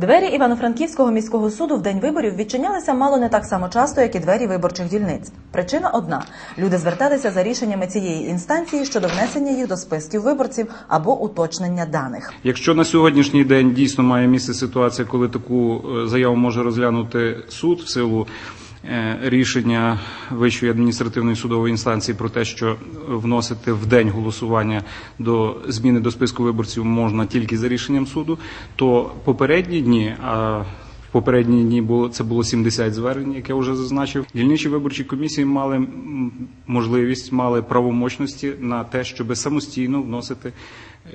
Двері Івано-Франківського міського суду в день виборів відчинялися мало не так само часто, як і двері виборчих дільниць. Причина одна: люди зверталися за рішеннями цієї інстанції щодо внесення їх до списків виборців або уточнення даних. Якщо на сьогоднішній день дійсно має місце ситуація, коли таку е, заяву може розглянути суд в силу рішення Вищої адміністративної судової інстанції про те, що вносити в день голосування до зміни до списку виборців можна тільки за рішенням суду, то попередні дні, а в попередні дні було це було 70 звернень, як я вже зазначив. Дільничі виборчі комісії мали можливість, мали правомочності на те, щоб самостійно вносити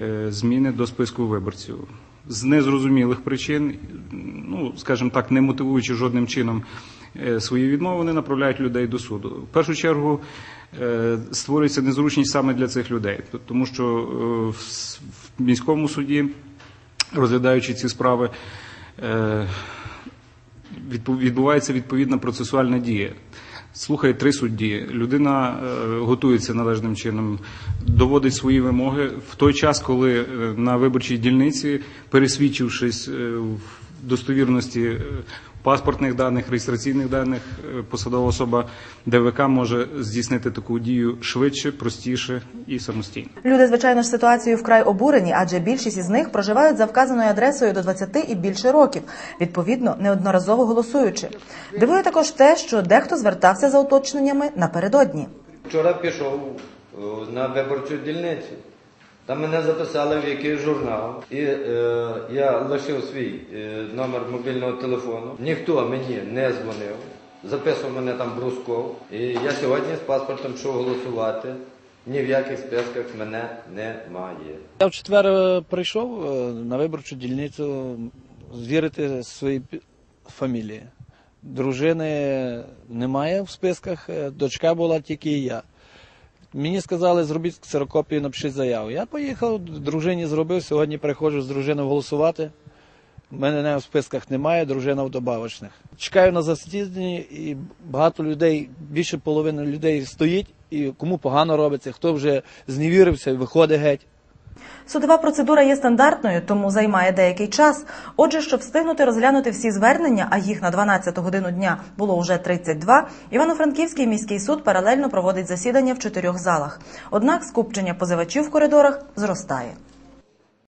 е, зміни до списку виборців. З незрозумілих причин, ну скажімо так, не мотивуючи жодним чином е, свої відмови, вони направляють людей до суду. В першу чергу е, створюється незручність саме для цих людей, тому що е, в міському суді, розглядаючи ці справи, е, відбувається відповідна процесуальна дія. Слухає три судді, людина е, готується належним чином, доводить свої вимоги в той час, коли е, на виборчій дільниці, пересвідчившись е, в достовірності е, паспортних даних, реєстраційних даних, е, посадова особа ДВК може здійснити таку дію швидше, простіше і самостійно. Люди, звичайно ж, ситуацією вкрай обурені, адже більшість із них проживають за вказаною адресою до 20 і більше років, відповідно, неодноразово голосуючи. Дивує також те, що дехто звертався за уточненнями напередодні. Вчора пішов е, на виборчу дільницю. Там мене записали в якийсь журнал, і е, я лишив свій е, номер мобільного телефону. Ніхто мені не дзвонив. Записував мене там Брусков. І я сьогодні з паспортом пішов голосувати. Ні в яких списках мене немає. Я в четвер е, прийшов е, на виборчу дільницю звірити свої фамілії. Дружини немає в списках, е, дочка була тільки я. Мені сказали, зробіть ксерокопію, напишіть заяву. Я поїхав, дружині зробив, сьогодні приходжу з дружиною голосувати. Мене в списках немає, дружина в добавочних. Чекаю на засідання, і багато людей, більше половини людей стоїть, і кому погано робиться, хто вже зневірився, виходить геть. Судова процедура є стандартною, тому займає деякий час. Отже, щоб встигнути розглянути всі звернення, а їх на 12 годину дня було вже 32, Івано-Франківський міський суд паралельно проводить засідання в чотирьох залах. Однак скупчення позивачів в коридорах зростає.